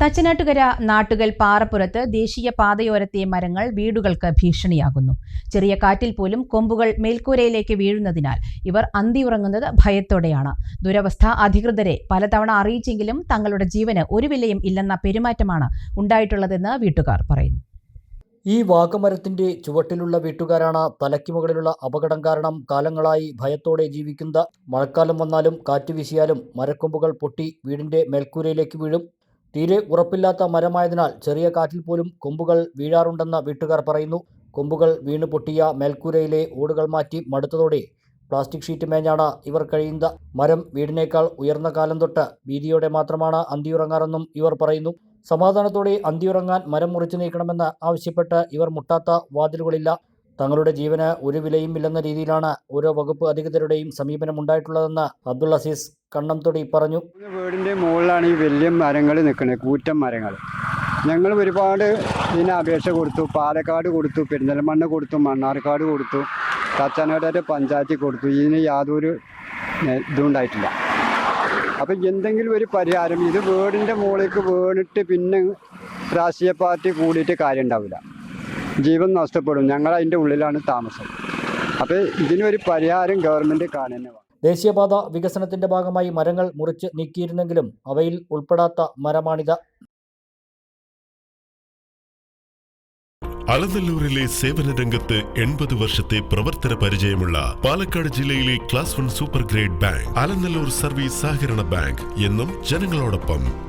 തച്ചനാട്ടുകര നാട്ടുകൽ പാറപ്പുറത്ത് ദേശീയ പാതയോരത്തെ മരങ്ങൾ വീടുകൾക്ക് ഭീഷണിയാകുന്നു. ചെറിയ കാറ്റിൽ പോലും കൊമ്പുകൾ മേൽക്കൂരയിലേക്ക് വീഴുന്നതിനാൽ ഇവർ അന്തി ഉറങ്ങുന്നത് ഭയത്തോടെയാണ്. ദുരവസ്ഥ അധികൃതരെ പലതവണ അറിയിച്ചെങ്കിലും തങ്ങളുടെ ജീവന് ഒരു വിലയും ഇല്ലെന്ന പെരുമാറ്റമാണ് ഉണ്ടായിട്ടുള്ളതെന്ന് വീട്ടുകാർ പറയുന്നു. ഈ വാഗമരത്തിന്റെ ചുവട്ടിലുള്ള വീട്ടുകാരാണ് തലയ്ക്ക് മുകളിലുള്ള അപകടം കാരണം കാലങ്ങളായി ഭയത്തോടെ ജീവിക്കുന്നത് മഴക്കാലം വന്നാലും കാറ്റ് വീശിയാലും മരക്കൊമ്പുകൾ പൊട്ടി വീടിന്റെ മേൽക്കൂരയിലേക്ക് വീഴും. തീരെ ഉറപ്പില്ലാത്ത മരമായതിനാൽ ചെറിയ കാറ്റിൽ പോലും കൊമ്പുകൾ വീഴാറുണ്ടെന്ന് വീട്ടുകാർ പറയുന്നു. കൊമ്പുകൾ വീണ് പൊട്ടിയ മേൽക്കൂരയിലെ ഓടുകൾ മാറ്റി മടുത്തതോടെ പ്ലാസ്റ്റിക് ഷീറ്റ് മേഞ്ഞാണ് ഇവർ കഴിയുന്ന മരം വീടിനേക്കാൾ ഉയർന്ന കാലം തൊട്ട് ഭീതിയോടെ മാത്രമാണ് അന്തിയുറങ്ങാറെന്നും ഇവർ പറയുന്നു. സമാധാനത്തോടെ അന്തിയുറങ്ങാൻ മരം മുറിച്ചു നീക്കണമെന്ന് ആവശ്യപ്പെട്ട് ഇവർ മുട്ടാത്ത വാതിലുകളില്ല. തങ്ങളുടെ ജീവന് ഒരു വിലയും ഇല്ലെന്ന രീതിയിലാണ് ഓരോ വകുപ്പ് അധികൃതരുടെയും സമീപനം ഉണ്ടായിട്ടുള്ളതെന്ന് അബ്ദുൾ അസീസ് കണ്ണംതൊടി പറഞ്ഞു. വീടിന്റെ മുകളിലാണ് ഈ വലിയ മരങ്ങൾ നിൽക്കുന്നത് കൂറ്റൻ മരങ്ങൾ. ഞങ്ങൾ ഒരുപാട് ഇതിന് അപേക്ഷ കൊടുത്തു പാലക്കാട് കൊടുത്തു പെരിന്തൽമണ്ണ കൊടുത്തു മണ്ണാർക്കാട് കൊടുത്തു തച്ചനാട് പഞ്ചായത്തിൽ കൊടുത്തു. ഇതിന് യാതൊരു ഇതും ഉണ്ടായിട്ടില്ല. അപ്പം എന്തെങ്കിലും ഒരു പരിഹാരം ഇത് വീടിന്റെ മുകളിലേക്ക് വീണിട്ട് പിന്നെ രാഷ്ട്രീയ പാർട്ടി കൂടിയിട്ട് കാര്യം ഉണ്ടാവില്ല. ജീവൻ നഷ്ടപ്പെടും. ഞങ്ങൾ അതിന്റെ ഉള്ളിലാണ് താമസം. അപ്പോൾ ഇതിനൊരു പരിഹാരം ഗവൺമെന്റ് കാണുന്ന ദേശീയപാത വികസനത്തിന്റെ ഭാഗമായി മരങ്ങൾ മുറിച്ച് നീക്കിയിരുന്നെങ്കിലും അവയിൽ ഉൾപ്പെടാത്ത മരമാണിത്. അലനല്ലൂരിലെ സേവന രംഗത്ത് എൺപത് വർഷത്തെ പ്രവർത്തന പരിചയമുള്ള പാലക്കാട് ജില്ലയിലെ class one super grade bank Alanallur service സഹകരണ ബാങ്ക് എന്നും ജനങ്ങളോടൊപ്പം.